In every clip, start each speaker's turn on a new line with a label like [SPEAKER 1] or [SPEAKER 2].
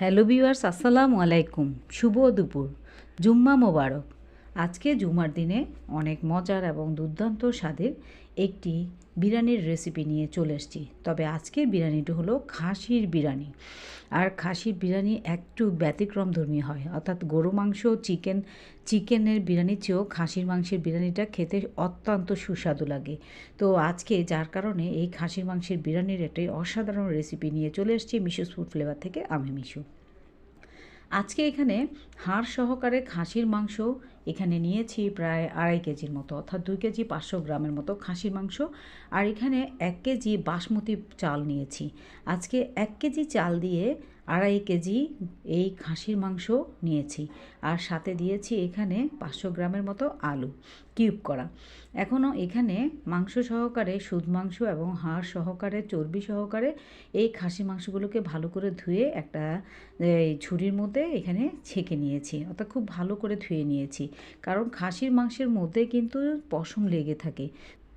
[SPEAKER 1] Hello viewers, আসসালামু আলাইকুম। শুভ দুপুর। জুম্মা মোবারক। আজকে জুমার দিনে অনেক মজার এবং দুর্দান্ত স্বাদের একটি বিরিয়ানির রেসিপি নিয়ে চলে এসেছি। তবে আজকের বিরিয়ানিটা হলো খাসির বিরিয়ানি। আর খাসির বিরিয়ানি একটু ব্যতিক্রম ধর্মী হয়। অর্থাৎ গরু মাংস, চিকেন, চিকেনের বিরিয়ানির চেয়েও খাসির মাংসের বিরিয়ানিটা খেতে অত্যন্ত সুস্বাদু লাগে। তো আজকে যার কারণে এই খাসির মাংসের বিরিয়ানির একটি অসাধারণ রেসিপি নিয়ে চলে এসেছি মিশু ফুড ফ্লেভার থেকে, আমি মিশু। আজকে এখানে হাড় সহকারে খাসির মাংস এখানে নিয়েছি প্রায় আড়াই কেজির মতো, অর্থাৎ দুই কেজি পাঁচশো গ্রামের মতো খাসির মাংস। আর এখানে এক কেজি বাসমতি চাল নিয়েছি। আজকে এক কেজি চাল দিয়ে আড়াই কেজি এই খাসির মাংস নিয়েছি। আর সাথে দিয়েছি এখানে পাঁচশো গ্রামের মতো আলু কিউব করা। এখনও এখানে মাংস সহকারে, সুদ মাংস এবং হাড় সহকারে, চর্বি সহকারে এই খাসি মাংসগুলোকে ভালো করে ধুয়ে একটা ছুরির মধ্যে এখানে ছেঁকে নিয়েছি। অর্থাৎ খুব ভালো করে ধুয়ে নিয়েছি। কারণ খাসির মাংসের মধ্যে কিন্তু পশম লেগে থাকে।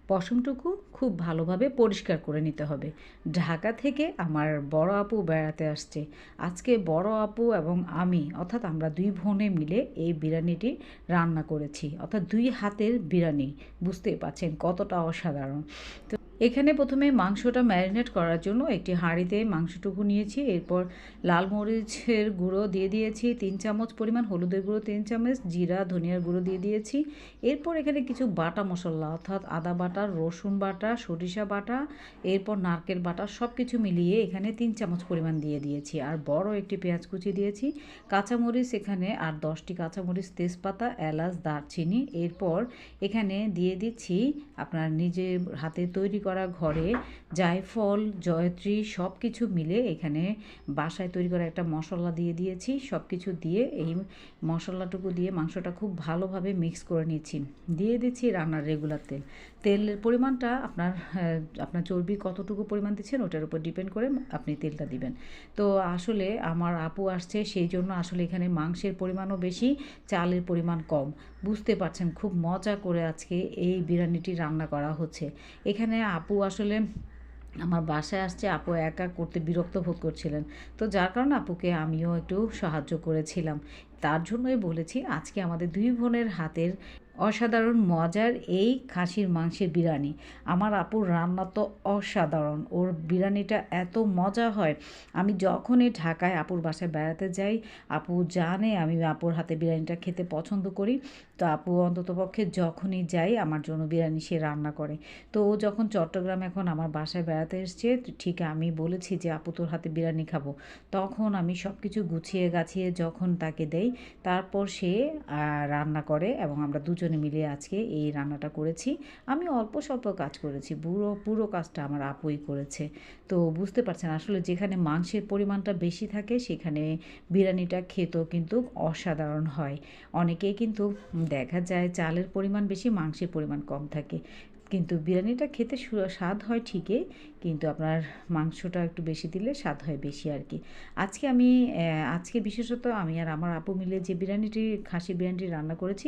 [SPEAKER 1] পশমটুকু খুব ভালোভাবে পরিষ্কার করে নিতে হবে। ঢাকা থেকে আমার বড় আপু বেড়াতে আসছে। আজকে বড় আপু এবং আমি, অর্থাৎ আমরা দুই বোনে মিলে এই বিরিয়ানিটি রান্না করেছি। অর্থাৎ দুই হাতের বিরিয়ানি বুঝতে পারছেন কতটা অসাধারণ। তো এখানে প্রথমে মাংসটা ম্যারিনেট করার জন্য একটি হাঁড়িতে মাংসটুকু নিয়েছি, এরপর লাল মরিচের গুঁড়ো দিয়ে দিয়েছি, তিন চামচ পরিমাণ হলুদের গুঁড়ো, তিন চামচ জিরা, ধনিয়ার গুঁড়ো দিয়ে দিয়েছি। এরপর এখানে কিছু বাটা মশলা, অর্থাৎ আদা বাটা, রসুন বাটা, সরিষা বাটা, এরপর নারকেল বাটা সব কিছু মিলিয়ে এখানে তিন চামচ পরিমাণ দিয়ে দিয়েছি। আর বড় একটি পেঁয়াজ কুচি দিয়েছি, কাঁচামরিচ এখানে আর দশটি কাঁচামরিচ তেজপাতা, এলাচ, দারচিনি, এরপর এখানে দিয়ে দিচ্ছি আপনার নিজে হাতে তৈরি করা ঘরে জায়ফল, জয়ত্রী সব কিছু মিলে এখানে বাসায় তৈরি করা একটা মশলা দিয়ে দিয়েছি। সব কিছু দিয়ে এই মশলাটুকু দিয়ে মাংসটা খুব ভালোভাবে মিক্স করে নিয়েছি। দিয়ে দিচ্ছি রান্নার রেগুলার তেল। তেলের পরিমাণটা আপনার আপনার চর্বি কতটুকু পরিমাণ দিচ্ছেন ওটার উপর ডিপেন্ড করে আপনি তেলটা দিবেন। তো আসলে আমার আপু আসছে, সেই জন্য আসলে এখানে মাংসের পরিমাণও বেশি, চালের পরিমাণ কম। বুঝতে পারছেন, খুব মজা করে আজকে এই বিরিয়ানিটি রান্না করা হচ্ছে। এখানে আপু আসলে আমার বাসায় আসছে, আপু একা করতে বিরক্ত বোধ করছিলেন। তো যার কারণে আপুকে আমিও একটু সাহায্য করেছিলাম। তার জন্যই বলেছি, আজকে আমাদের দুই বোনের হাতের অসাধারণ, মজার এই খাসির মাংসের বিরিয়ানি। আমার আপুর রান্না তো অসাধারণ। ওর বিরিয়ানিটা এত মজা হয়। আমি যখনই ঢাকায় আপুর বাসায় বেড়াতে যাই, আপু জানে আমি আপুর হাতে বিরিয়ানিটা খেতে পছন্দ করি। তো আপু অন্ততপক্ষে যখনই যাই, আমার জন্য বিরিয়ানি সে রান্না করে। তো ও যখন চট্টগ্রাম এখন আমার বাসায় বেড়াতে এসছে, ঠিক আমি বলেছি যে, আপু, তোর হাতে বিরিয়ানি খাব। তখন আমি সব কিছু গুছিয়ে গাছিয়ে যখন তাকে দেই, তারপর সে রান্না করে এবং আমরা দুজনে মিলে আজকে এই রান্নাটা করেছি। আমি অল্প স্বল্প কাজ করেছি, পুরো পুরো কাজটা আমার আপুই করেছে। তো বুঝতে পারছেন, আসলে যেখানে মাংসের পরিমাণটা বেশি থাকে, সেখানে বিরিয়ানিটা খেতেও কিন্তু অসাধারণ হয়। অনেকেই কিন্তু দেখা যায় চালের পরিমাণ বেশি, মাংসের পরিমাণ কম থাকে। কিন্তু বিরিয়ানিটা খেতে স্বাদ হয় ঠিকই, কিন্তু আপনার মাংসটা একটু বেশি দিলে স্বাদ হয় বেশি আর কি। আজকে আমি আজকে বিশেষত আমি আর আমার আপু মিলে যে বিরিয়ানিটি, খাসি বিরিয়ানিটি রান্না করেছি,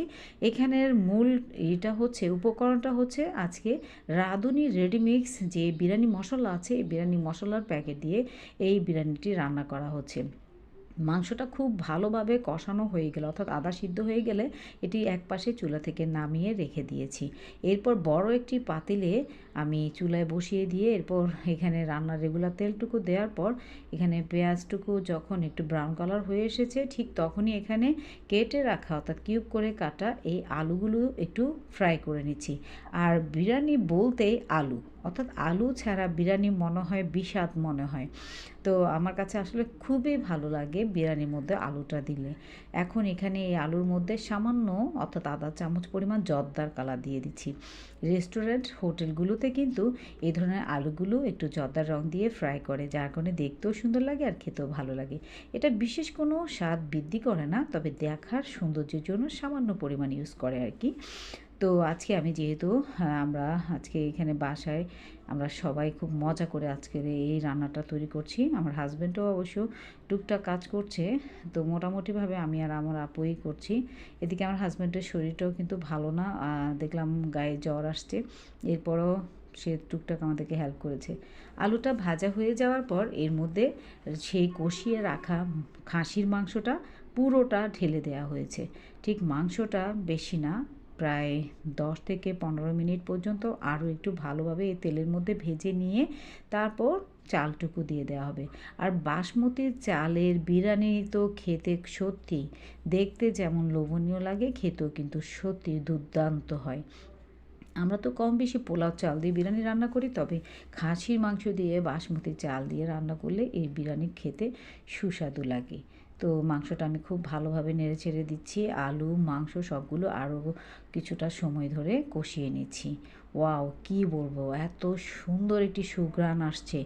[SPEAKER 1] এখানের মূল এটা হচ্ছে, উপকরণটা হচ্ছে আজকে রাঁধুনি রেডিমিক্স যে বিরিয়ানি মশলা আছে, এই বিরিয়ানি মশলার প্যাকেট দিয়ে এই বিরিয়ানিটি রান্না করা হচ্ছে। মাংসটা খুব ভালোভাবে কষানো হয়ে গেলে, অর্থাৎ আদা সিদ্ধ হয়ে গেলে এটি এক পাশে চুলা থেকে নামিয়ে রেখে দিয়েছি। এরপর বড় একটি পাতিলে আমি চুলায় বসিয়ে দিয়ে এরপর এখানে রান্নার রেগুলার তেলটুকু দেওয়ার পর এখানে পেঁয়াজটুকু যখন একটু ব্রাউন কালার হয়ে এসেছে, ঠিক তখনই এখানে কেটে রাখা, অর্থাৎ কিউব করে কাটা এই আলুগুলো একটু ফ্রাই করে নিচ্ছি। আর বিরিয়ানি বলতেই আলু, অর্থাৎ আলু ছাড়া বিরিয়ানি মনে হয়, বিষাদ মনে হয়। তো আমার কাছে আসলে খুবই ভালো লাগে বিরিয়ানির মধ্যে আলুটা দিলে। এখন এখানে এই আলুর মধ্যে সামান্য অর্থাৎ আধা চামচ পরিমাণ জর্দার কালার দিয়ে দিচ্ছি। রেস্টুরেন্ট, হোটেলগুলোতে কিন্তু এই ধরনের আলুগুলো একটু জর্দার রং দিয়ে ফ্রাই করে, যার কারণে দেখতেও সুন্দর লাগে আর খেতেও ভালো লাগে। এটা বিশেষ কোনো স্বাদ বৃদ্ধি করে না, তবে দেখার সৌন্দর্যের জন্য সামান্য পরিমাণ ইউজ করে আর কি। তো আজকে আমি যেহেতু আমরা আজকে এখানে বাসায় আমরা সবাই খুব মজা করে আজকের এই রান্নাটা তৈরি করছি। আমার হাজব্যান্ডও অবশ্য টুকটাক কাজ করছে, তো মোটামুটিভাবে আমি আর আমার আপুই করছি। এদিকে আমার হাজব্যান্ডের শরীরটাও কিন্তু ভালো না দেখলাম গায়ে জ্বর আসছে। এরপরও সে টুকটাক আমাদেরকে হেল্প করেছে। আলুটা ভাজা হয়ে যাওয়ার পর এর মধ্যে সেই কষিয়ে রাখা খাসির মাংসটা পুরোটা ঢেলে দেওয়া হয়েছে। ঠিক মাংসটা বেশি না প্রায় দশ থেকে পনেরো মিনিট পর্যন্ত আরও একটু ভালোভাবে এই তেলের মধ্যে ভেজে নিয়ে তারপর চালটুকু দিয়ে দেওয়া হবে। আর বাসমতি চালের বিরিয়ানি তো খেতে সত্যি, দেখতে যেমন লোভনীয় লাগে, খেতেও কিন্তু সত্যি দুর্দান্ত হয়। আমরা তো কম বেশি পোলাও চাল দিয়ে বিরিয়ানি রান্না করি, তবে খাসির মাংস দিয়ে বাসমতি চাল দিয়ে রান্না করলে এই বিরিয়ানি খেতে সুস্বাদু লাগে। তো মাংসটা আমি খুব ভালোভাবে নেড়ে ছেড়ে দিচ্ছি। আলু, মাংস সবগুলো আরও কিছুটা সময় ধরে কষিয়ে নিচ্ছি। ওয়াও, কি বলব? এত সুন্দর একটি সুগ্রান আসছে।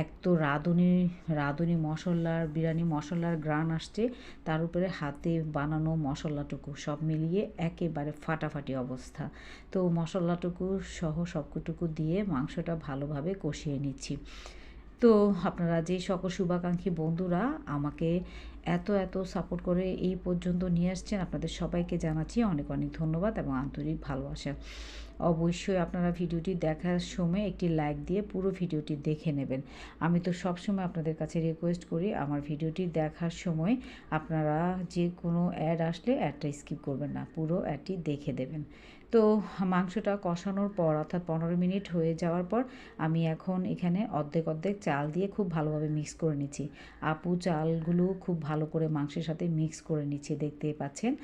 [SPEAKER 1] এক তো রাঁধুনি রাঁধুনি মশলার, বিরিয়ানি মশলার গ্রান আসছে। তার উপরে হাতে বানানো মশলাটুকু সব মিলিয়ে একেবারে ফাটাফাটি অবস্থা। তো মশলাটুকু সহ সবটুকু দিয়ে মাংসটা ভালোভাবে কষিয়ে নিচ্ছি। তো আপনারা যে সকল শুভাকাঙ্ক্ষী বন্ধুরা আমাকে এত এত সাপোর্ট করে এই পর্যন্ত নিয়ে আসছেন। আপনাদের সবাইকে জানাচ্ছি অনেক অনেক ধন্যবাদ এবং আন্তরিক ভালোবাসা। অবশ্যই আপনারা ভিডিওটি দেখার সময় একটি লাইক দিয়ে পুরো ভিডিওটি দেখে নেবেন। আমি তো সবসময় আপনাদের কাছে রিকোয়েস্ট করি আমার ভিডিওটি দেখার সময় আপনারা যে কোনো অ্যাড আসলে অ্যাডটা স্কিপ করবেন না, পুরো অ্যাডটি দেখে দেবেন। তো মাংসটা কষানোর পর অর্থাৎ পনেরো মিনিট হয়ে যাওয়ার পর আমি এখন এখানে অর্ধেক অর্ধেক চাল দিয়ে খুব ভালোভাবে মিক্স করে নিচ্ছি। আপু চালগুলো খুব ভালো করে মাংসের সাথে মিক্স করে নিচ্ছি দেখতে পাচ্ছেন।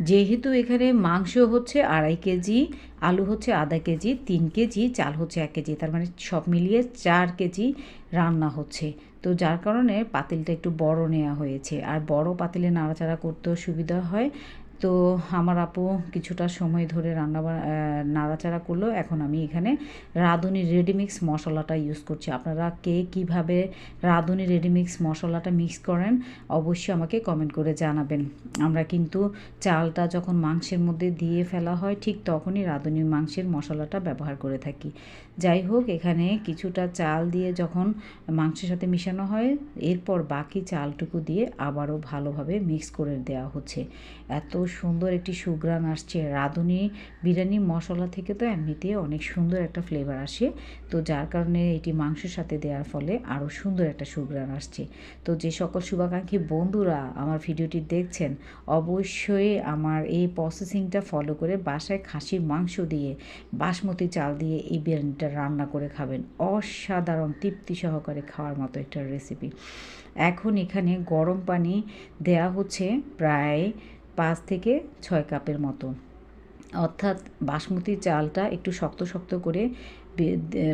[SPEAKER 1] যেহেতু এখানে মাংস হচ্ছে আড়াই কেজি, আলু হচ্ছে আধা কেজি, তিন কেজি, চাল হচ্ছে এক কেজি, তার মানে সব মিলিয়ে চার কেজি রান্না হচ্ছে। তো যার কারণে পাতিলটা একটু বড় নেওয়া হয়েছে। আর বড় পাতিলে নাড়াচাড়া করতেও সুবিধা হয়। তো আমার আপু কিছুটা সময় ধরে রান্না নাড়াচাড়া করল। এখন আমি এখানে রাঁধুনি রেডিমিক্স মশলাটা ইউজ করছি। আপনারা কে কীভাবে রাঁধুনি রেডিমিক্স মশলাটা মিক্স করেন অবশ্যই আমাকে কমেন্ট করে জানাবেন। আমরা কিন্তু চালটা যখন মাংসের মধ্যে দিয়ে ফেলা হয়, ঠিক তখনই রাঁধুনি মাংসের মশলাটা ব্যবহার করে থাকি। যাই হোক, এখানে কিছুটা চাল দিয়ে যখন মাংসের সাথে মিশানো হয়, এরপর বাকি চালটুকু দিয়ে আবারও ভালোভাবে মিক্স করে দেওয়া হচ্ছে। এত সুন্দর একটি সুগ্রান আসছে। রাঁধুনি, বিরিয়ানি, মশলা থেকে তো এমনিতে অনেক সুন্দর একটা ফ্লেভার আসে। তো যার কারণে এটি মাংসের সাথে দেওয়ার ফলে আরও সুন্দর একটা সুগ্রান আসছে। তো যে সকল শুভাকাঙ্ক্ষী বন্ধুরা আমার ভিডিওটি দেখছেন, অবশ্যই আমার এই প্রসেসিংটা ফলো করে বাসায় খাসির মাংস দিয়ে, বাসমতি চাল দিয়ে এই বিরিয়ানিটা রান্না করে খাবেন। অসাধারণ, তৃপ্তি সহকারে খাওয়ার মতো একটা রেসিপি এখন এখানে গরম পানি দেয়া হচ্ছে প্রায় পাঁচ থেকে ছয় কাপের মতো। অর্থাৎ বাসমতি চালটা একটু শক্ত শক্ত করে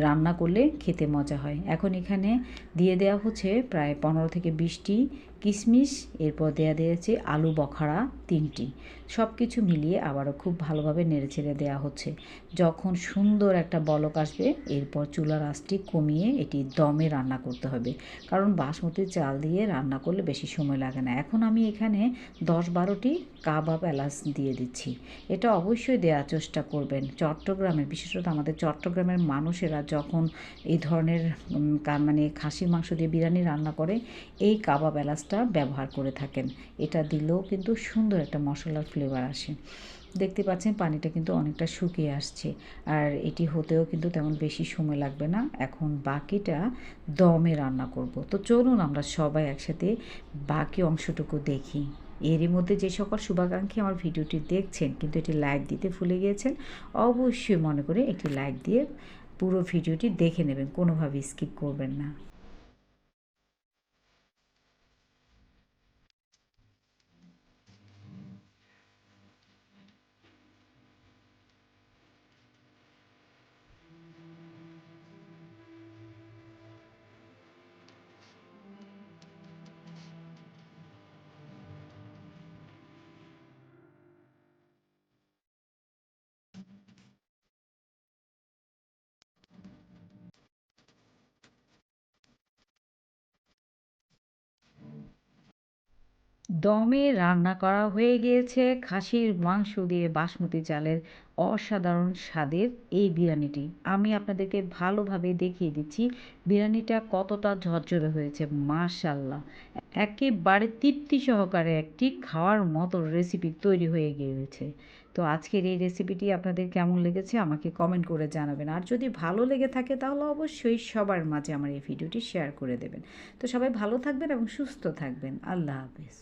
[SPEAKER 1] রান্না করলে খেতে মজা হয়। এখন এখানে দিয়ে দেওয়া হচ্ছে প্রায় পনেরো থেকে বিশটি কিশমিশ। এরপর দেওয়া দিয়েছে আলু বখারা। তিনটি। সব কিছু মিলিয়ে আবারও খুব ভালোভাবে নেড়ে ছেড়ে দেওয়া হচ্ছে। যখন সুন্দর একটা বলক আসবে, এরপর চুলার আঁচটি কমিয়ে এটি দমে রান্না করতে হবে। কারণ বাসমতি চাল দিয়ে রান্না করলে বেশি সময় লাগে না। এখন আমি এখানে দশ বারোটি কাবাব এলাচ দিয়ে দিচ্ছি। এটা অবশ্যই দেওয়ার চেষ্টা করবেন। চট্টগ্রামের, বিশেষত আমাদের চট্টগ্রামের মানুষেরা যখন এই ধরনের মানে খাসির মাংস দিয়ে বিরিয়ানি রান্না করে, এই কাবাব এলাচটা ব্যবহার করে থাকেন। এটা দিলেও কিন্তু সুন্দর একটা মশলার ফ্লেভার আসে। দেখতে পাচ্ছেন পানিটা কিন্তু অনেকটা শুকিয়ে আসছে। আর এটি হতেও কিন্তু তেমন বেশি সময় লাগবে না। এখন বাকিটা দমে রান্না করব। তো চলুন আমরা সবাই একসাথে বাকি অংশটুকু দেখি। এরই মধ্যে যে সকল শুভাকাঙ্ক্ষী আমার ভিডিওটি দেখছেন, কিন্তু এটি লাইক দিতে ভুলে গিয়েছেন, অবশ্যই মনে করে একটি লাইক দিয়ে পুরো ভিডিওটি দেখে নেবেন। কোনোভাবে স্কিপ করবেন না। দমে রান্না করা হয়ে গিয়েছে। খাসির মাংস দিয়ে বাসমতি চালের অসাধারণ স্বাদের এই বিরিয়ানিটি। আমি আপনাদেরকে ভালোভাবে দেখিয়ে দিচ্ছি বিরিয়ানিটা কতটা ঝরঝরে হয়েছে মাশাল্লাহ একেবারে তৃপ্তি সহকারে একটি খাওয়ার মতো রেসিপি তৈরি হয়ে গিয়েছে। তো আজকের এই রেসিপিটি আপনাদের কেমন লেগেছে আমাকে কমেন্ট করে জানাবেন। আর যদি ভালো লেগে থাকে তাহলে অবশ্যই সবার মাঝে আমার এই ভিডিওটি শেয়ার করে দেবেন। তো সবাই ভালো থাকবেন এবং সুস্থ থাকবেন। আল্লাহ হাফিজ।